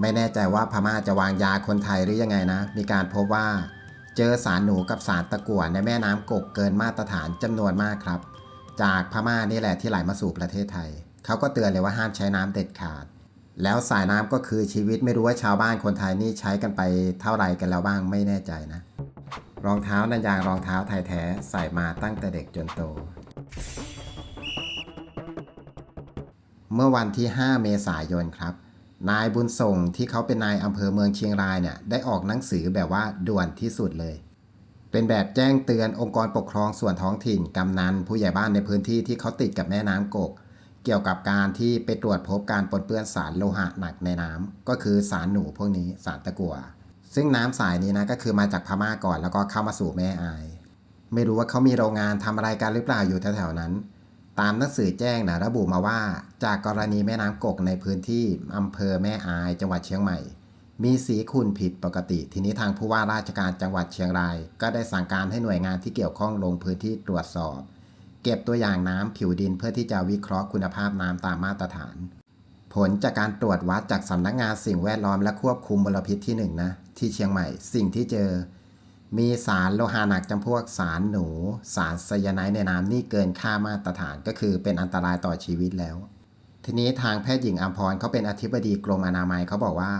ไม่แน่ใจว่าพม่าจะวางยาคนไทยหรือยังไงนะ มีการพบว่า เจอสารหนูกับสารตะกั่วในแม่น้ำกกเกินมาตรฐานจำนวนมากครับ จากพม่านี่แหละที่ไหลมาสู่ประเทศไทย เขาก็เตือนเลยว่าห้ามใช้น้ำเด็ดขาด แล้วสายน้ำก็คือชีวิตไม่รู้ว่าชาวบ้านคนไทยนี่ใช้กันไปเท่าไหร่กันแล้วบ้างไม่แน่ใจนะ รองเท้านันยางรองเท้าไทยแท้ใส่มาตั้งแต่เด็กจนโตเมื่อวันที่ 5 เมษายนครับ นายบุญส่งที่เขาเป็นนายอำเภอเมืองเชียงรายเนี่ยได้ออกหนังสือแบบว่าด่วนที่สุดเลย เป็นแบบแจ้งเตือนองค์กรปกครองส่วนท้องถิ่นกำนันผู้ใหญ่บ้านในพื้นที่ที่เขาติดกับแม่น้ำกก เกี่ยวกับการที่ไปตรวจพบการปนเปื้อนสารโลหะหนักในน้ำก็คือสารหนูพวกนี้สารตะกั่วซึ่งน้ำสายนี้นะก็คือมาจากพม่าก่อนแล้วก็เข้ามาสู่แม่อาย ไม่รู้ว่าเขามีโรงงานทำอะไรกันหรือเปล่าอยู่แถวๆนั้น ตามหนังสือแจ้งนะระบุมาว่า จากกรณีแม่น้ำกกในพื้นที่อำเภอแม่อายจังหวัดเชียงใหม่ มีสีขุ่นผิดปกติ ทีนี้ทางผู้ว่าราชการจังหวัดเชียงราย ก็ได้สั่งการให้หน่วยงานที่เกี่ยวข้องลงพื้นที่ตรวจสอบ เก็บตัวอย่างน้ำผิวดินเพื่อที่จะวิเคราะห์คุณภาพน้ำตามมาตรฐาน ผลจากการตรวจวัดจากสำนักงานสิ่งแวดล้อมและควบคุมมลพิษที่หนึ่งนะที่เชียงใหม่ สิ่งที่เจอ มีสารโลหะหนักจำพวกสารหนู สารไซยาไนด์ในน้ำนี่เกินค่ามาตรฐานก็คือเป็นอันตรายต่อชีวิตแล้ว ทีนี้ทางแพทย์หญิงอัมพรเขาเป็นอธิบดีกรมอนามัยเขาบอกว่า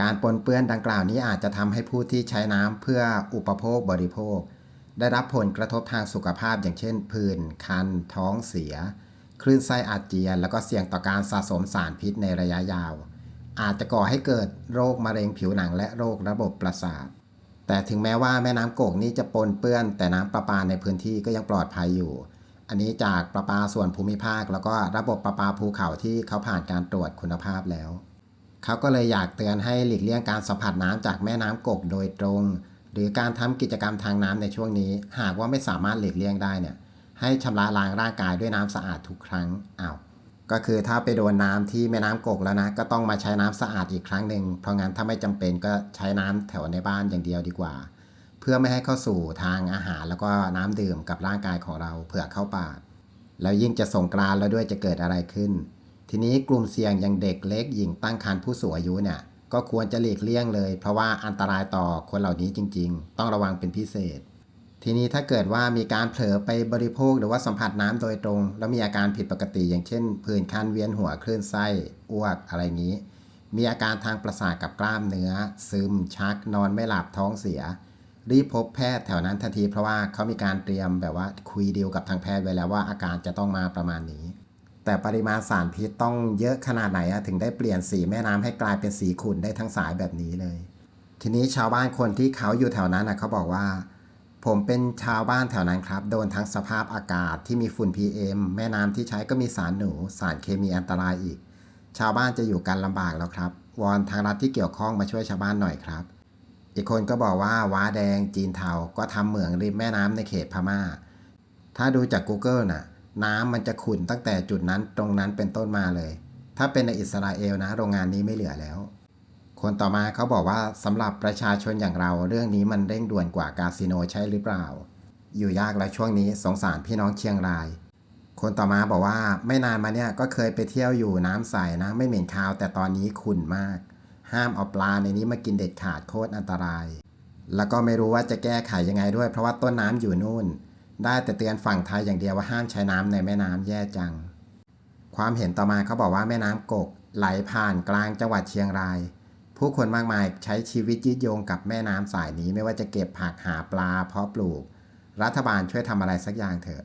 การปนเปื้อนดังกล่าวนี้อาจจะทำให้ผู้ที่ใช้น้ำเพื่ออุปโภคบริโภค ได้รับผลกระทบทางสุขภาพอย่างเช่นผื่นคัน ท้องเสีย คลื่นไส้อาเจียน แล้วก็เสี่ยงต่อการสะสมสารพิษในระยะยาว อาจจะก่อให้เกิดโรคมะเร็งผิวหนังและโรคระบบประสาท แต่ถึงแม้ว่าแม่น้ำโกกนี่จะปนเปื้อน แต่น้ำประปาในพื้นที่ก็ยังปลอดภัยอยู่ อันนี้จากประปาส่วนภูมิภาค แล้วก็ระบบประปาภูเขาที่เขาผ่านการตรวจคุณภาพแล้ว เขาก็เลยอยากเตือนให้หลีกเลี่ยงการสัมผัสน้ำจากแม่น้ำกกโดยตรง หรือการทำกิจกรรมทางน้ำในช่วงนี้ หากว่าไม่สามารถหลีกเลี่ยงได้เนี่ยให้ชำระล้างร่างกายด้วยน้ำสะอาดทุกครั้งอ้าว ก็คือถ้าไปโดนน้ำที่แม่น้ำกกแล้วนะ ก็ต้องมาใช้น้ำสะอาดอีกครั้งหนึ่งเพราะงั้นถ้าไม่จำเป็นก็ใช้น้ำแถวในบ้านอย่างเดียวดีกว่า เพื่อไม่ให้เข้าสู่ทางอาหารแล้วก็น้ำดื่มกับร่างกายของเราเผื่อเข้าปากแล้วยิ่งจะส่งกรานแล้วด้วยจะเกิดอะไรขึ้น ทีนี้กลุ่มเสี่ยงอย่างเด็กเล็กหญิงตั้งครรภ์ผู้สูงอายุเนี่ยก็ควรจะหลีกเลี่ยงเลย เพราะว่าอันตรายต่อคนเหล่านี้จริง ๆ ต้องระวังเป็นพิเศษ ทีนี้ถ้าเกิดว่ามีการเผลอไปบริโภคหรือว่าสัมผัสน้ำโดยตรง แล้วมีอาการผิดปกติ อย่างเช่นผื่นคันเวียนหัวคลื่นไส้อ้วกอะไรนี้ มีอาการทางประสาทกับกล้ามเนื้อ ซึมชัก นอนไม่หลับท้องเสีย รีบพบแพทย์แถวนั้นทันที เพราะว่าเขามีการเตรียมแบบว่าคุยดีลกับทางแพทย์ไว้แล้วว่าอาการจะต้องมาประมาณนี้ แต่ปริมาณสารพิษต้องเยอะขนาดไหนอะถึงได้เปลี่ยนสีแม่น้ำให้กลายเป็นสีขุ่นได้ทั้งสายแบบนี้เลย ทีนี้ชาวบ้านคนที่เขาอยู่แถวนั้นนะเขาบอกว่า ผมเป็นชาวบ้านแถวนั้นครับ โดนทั้งสภาพอากาศที่มีฝุ่น PM แม่น้ำที่ใช้ก็มีสารหนู สารเคมีอันตรายอีก ชาวบ้านจะอยู่กันลำบากแล้วครับ วอนทางรัฐที่เกี่ยวข้องมาช่วยชาวบ้านหน่อยครับ อีกคนก็บอกว่าว้าแดงจีนเทาก็ทำเหมืองริมแม่น้ำในเขตพม่า ถ้าดูจาก Google น่ะ น้ำมันจะขุ่นตั้งแต่จุดนั้นตรงนั้นเป็นต้นมาเลย ถ้าเป็นในอิสราเอลนะ โรงงานนี้ไม่เหลือแล้ว คนต่อมาเขาบอกว่าสำหรับประชาชนอย่างเราเรื่องนี้มันเร่งด่วนกว่าคาสิโนใช่หรือเปล่า อยู่ยากแล้วช่วงนี้สงสารพี่น้องเชียงราย คนต่อมาบอกว่าไม่นานมาเนี่ยก็เคยไปเที่ยวอยู่น้ำใสนะไม่เหม็นคาว แต่ตอนนี้ขุ่นมาก ห้ามเอาปลาในนี้มากินเด็ดขาดโคตรอันตราย แล้วก็ไม่รู้ว่าจะแก้ไขยังไงด้วย เพราะว่าต้นน้ำอยู่นู่น ได้แต่เตือนฝั่งไทยอย่างเดียวว่าห้ามใช้น้ำในแม่น้ำแย่จัง ความเห็นต่อมาเขาบอกว่าแม่น้ำกกไหลผ่านกลางจังหวัดเชียงราย ผู้คนมากมายใช้ชีวิตยืดโยงกับแม่น้ำสายนี้ไม่ว่าจะเก็บผักหาปลาเพาะปลูก รัฐบาลช่วยทำอะไรสักอย่างเถอะ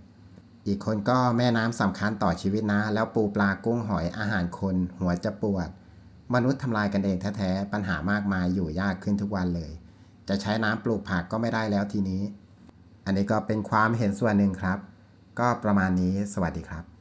อีกคนก็แม่น้ำสำคัญต่อชีวิตนะ แล้วปูปลากุ้งหอยอาหารคนหัวจะปวด มนุษย์ทำลายกันเองแท้ๆปัญหามากมายอยู่ยากขึ้นทุกวันเลย จะใช้น้ำปลูกผักก็ไม่ได้แล้วทีนี้ อันนี้ก็เป็นความเห็นส่วนหนึ่งครับ ก็ประมาณนี้สวัสดีครับ